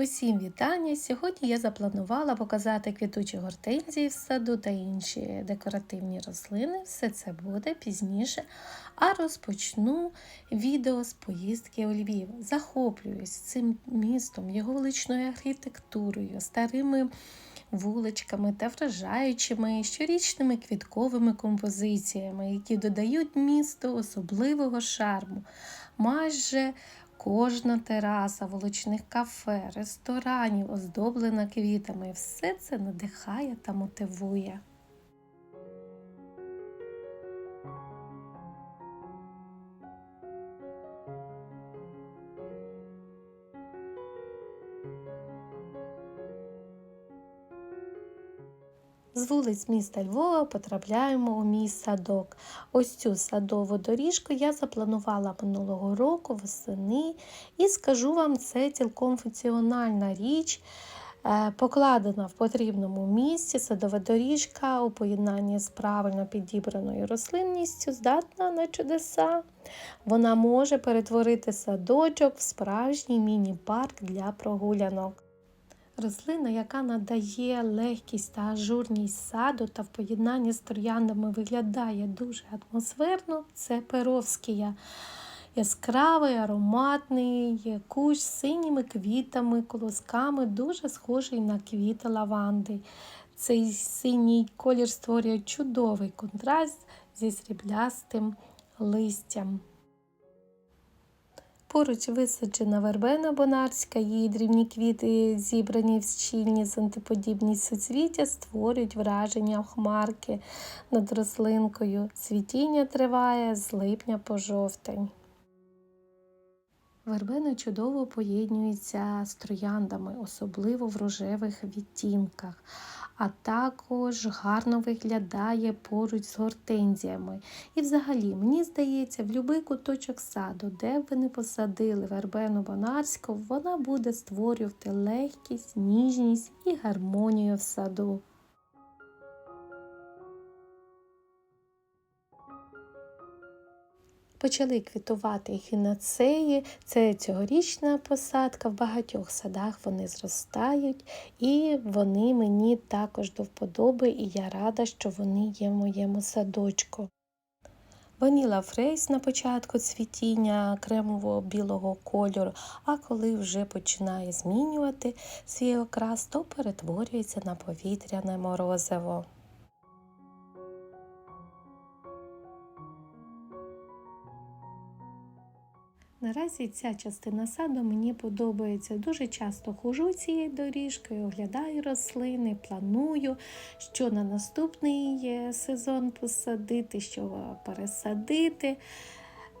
Усім вітання! Сьогодні я запланувала показати квітучі гортензії в саду та інші декоративні рослини. Все це буде пізніше. А розпочну відео з поїздки у Львів. Захоплююсь цим містом, його величною архітектурою, старими вуличками та вражаючими щорічними квітковими композиціями, які додають місту особливого шарму. Майже Кожна тераса вуличних кафе, ресторанів оздоблена квітами. Все це надихає та мотивує. З вулиць міста Львова потрапляємо у мій садок. Ось цю садову доріжку я запланувала минулого року восени, і скажу вам, це цілком функціональна річ. Е, покладена в потрібному місці садова доріжка у поєднанні з правильно підібраною рослинністю, здатна на чудеса. Вона може перетворити садочок в справжній міні-парк для прогулянок. Рослина, яка надає легкість та ажурність саду та в поєднанні з трояндами виглядає дуже атмосферно, це перовськія. Яскравий, ароматний, кущ з синіми квітами, колосками, дуже схожий на квіти лаванди. Цей синій колір створює чудовий контраст зі сріблястим листям. Поруч висаджена вербена бонарська, її дрібні квіти, зібрані в щільні сантиподібні суцвіття, створюють враження хмарки над рослинкою. Цвітіння триває з липня по жовтень. Вербена чудово поєднується з трояндами, особливо в рожевих відтінках а також гарно виглядає поруч з гортензіями. І взагалі, мені здається, в будь-який куточок саду, де б ви не посадили вербену бонарську, вона буде створювати легкість, ніжність і гармонію в саду. Почали квітувати хінацеї. Це цьогорічна посадка. В багатьох садах вони зростають, і вони мені також до вподоби, і я рада, що вони є в моєму садочку. Ваніла фрейс на початку цвітіння кремово білого кольору, а коли вже починає змінювати свій окрас, то перетворюється на повітряне морозиво. Наразі ця частина саду мені подобається. Дуже часто хожу цією доріжкою, оглядаю рослини, планую, що на наступний сезон посадити, що пересадити.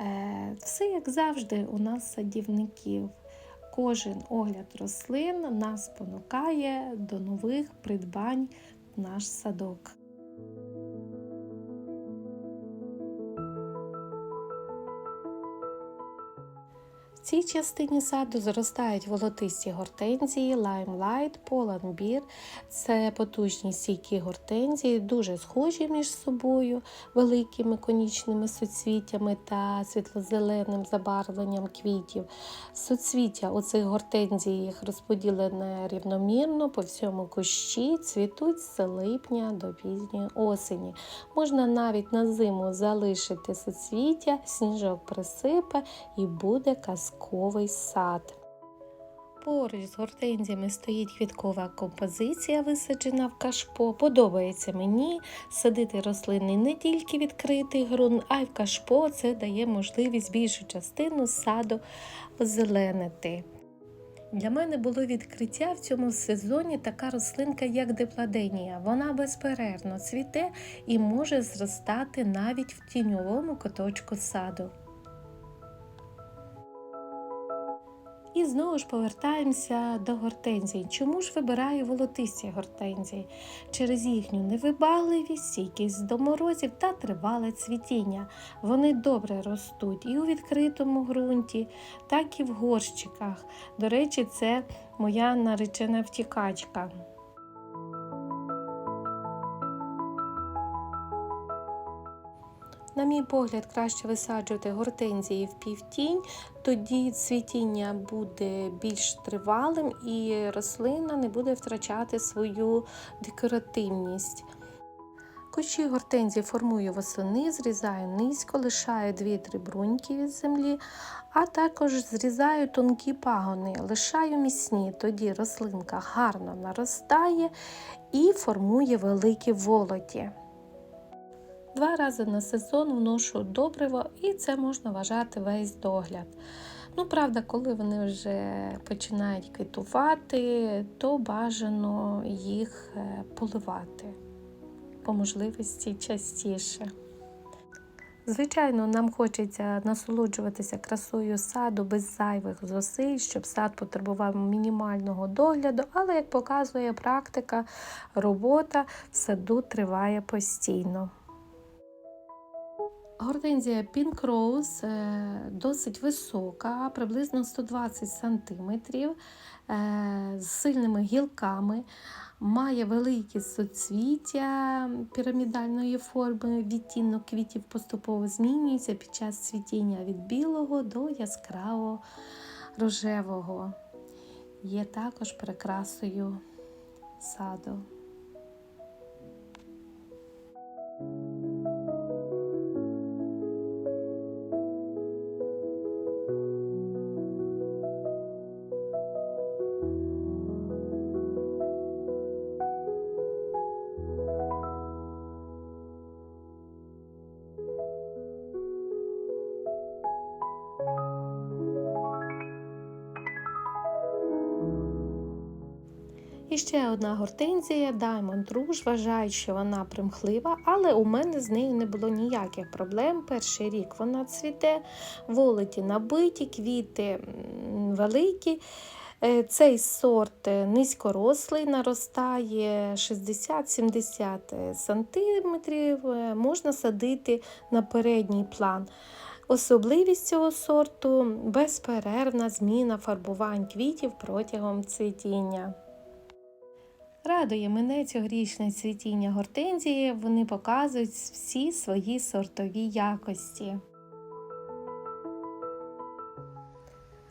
Е, все, як завжди, у нас садівників. Кожен огляд рослин нас спонукає до нових придбань наш садок. Цій частині саду зростають волотисті гортензії, лаймлайт, поланбір. Це потужні стійкі гортензії, дуже схожі між собою, великими конічними суцвіттями та світлозеленим забарвленням квітів. Суцвіття у цих гортензіях розподілене рівномірно по всьому кущі, цвітуть з липня до пізньої осені. Можна навіть на зиму залишити суцвіття, сніжок присипе і буде казка казковий сад. Поруч з гортензіями стоїть квіткова композиція, висаджена в кашпо. Подобається мені садити рослини не тільки відкритий ґрунт, а й в кашпо це дає можливість більшу частину саду озеленити. Для мене було відкриття в цьому сезоні така рослинка, як депладенія. Вона безперервно цвіте і може зростати навіть в тіньовому куточку саду. І знову ж повертаємося до гортензій. Чому ж вибираю волотисті гортензії? Через їхню невибагливість, стійкість до морозів та тривале цвітіння. Вони добре ростуть і у відкритому ґрунті, так і в горщиках. До речі, це моя наречена втікачка. Мій погляд, краще висаджувати гортензії в півтінь, тоді цвітіння буде більш тривалим і рослина не буде втрачати свою декоративність. Кущі гортензії формую восени, зрізаю низько, лишаю 2-3 бруньки від землі, а також зрізаю тонкі пагони, лишаю міцні, тоді рослинка гарно наростає і формує великі волоті. Два рази на сезон вношу добриво, і це можна вважати весь догляд. Ну, правда, коли вони вже починають квітувати, то бажано їх е, поливати по можливості частіше. Звичайно, нам хочеться насолоджуватися красою саду без зайвих зусиль, щоб сад потребував мінімального догляду, але, як показує практика, робота в саду триває постійно. Гортензія Pink Rose е, досить висока, приблизно 120 см, е, з сильними гілками, має великі суцвіття пірамідальної форми, відтінок квітів поступово змінюється під час цвітіння від білого до яскраво рожевого. Є також прикрасою саду. Ще одна гортензія Diamond Rouge. Вважають, що вона примхлива, але у мене з нею не було ніяких проблем. Перший рік вона цвіте, волоті набиті, квіти великі. Е, цей сорт е, низькорослий, наростає 60-70 см, е, можна садити на передній план. Особливість цього сорту безперервна зміна фарбувань квітів протягом цвітіння. Радує мене цьогорічне цвітіння гортензії, вони показують всі свої сортові якості.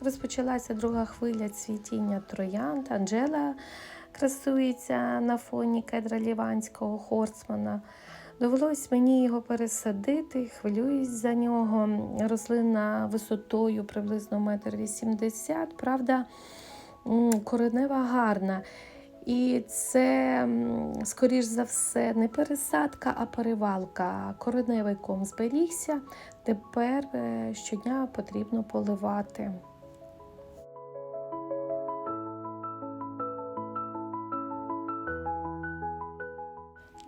Розпочалася друга хвиля цвітіння троянд. Анджела красується на фоні кедра ліванського хорсмана. Довелось мені його пересадити, хвилююсь за нього. Рослина висотою приблизно 1,80 м. Правда, коренева гарна. І це, скоріш за все, не пересадка, а перевалка. Кореневий ком зберігся. Тепер е, щодня потрібно поливати.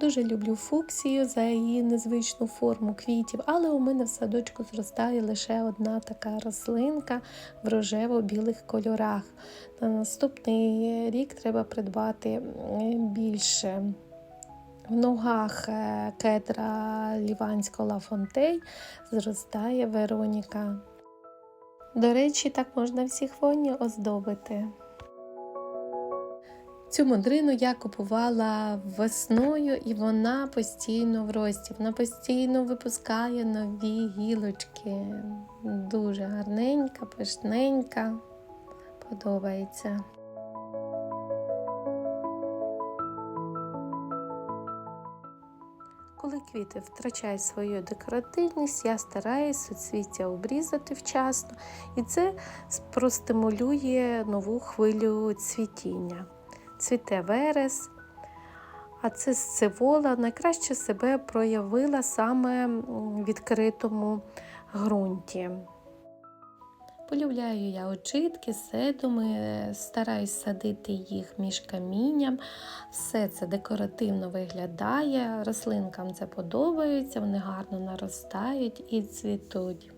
Дуже люблю фуксію за її незвичну форму квітів, але у мене в садочку зростає лише одна така рослинка в рожево-білих кольорах. На наступний рік треба придбати більше. В ногах е, кедра ліванського лафонтей зростає Вероніка. До речі, так можна всі хвойні оздобити. Цю модрину я купувала весною, і вона постійно в рості. Вона постійно випускає нові гілочки. Дуже гарненька, пишненька. Подобається. Коли квіти втрачають свою декоративність, я стараюсь суцвіття обрізати вчасно, і це простимулює нову хвилю цвітіння цвіте верес, а це сцевола найкраще себе проявила саме в відкритому ґрунті. Полюбляю я очитки, седуми, стараюсь садити їх між камінням. Все це декоративно виглядає, рослинкам це подобається, вони гарно наростають і цвітуть.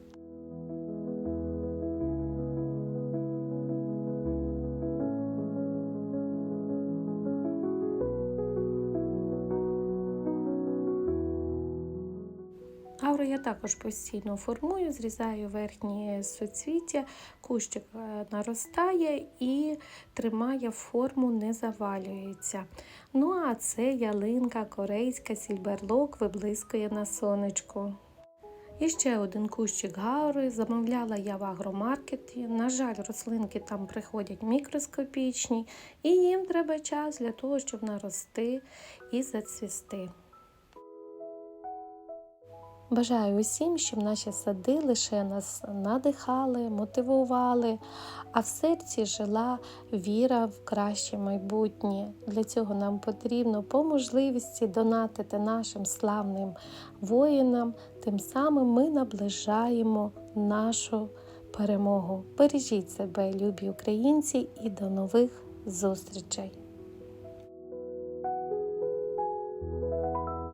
Ауру я також постійно формую, зрізаю верхні соцвіття, кущик е, наростає і тримає форму, не завалюється. Ну, а це ялинка корейська, сільберлок виблискує на сонечку. І ще один кущик гаури замовляла я в агромаркеті. На жаль, рослинки там приходять мікроскопічні, і їм треба час для того, щоб нарости і зацвісти. Бажаю усім, щоб наші сади лише нас надихали, мотивували, а в серці жила віра в краще майбутнє. Для цього нам потрібно по можливості донатити нашим славним воїнам. Тим самим ми наближаємо нашу перемогу. Бережіть себе, любі українці, і до нових зустрічей!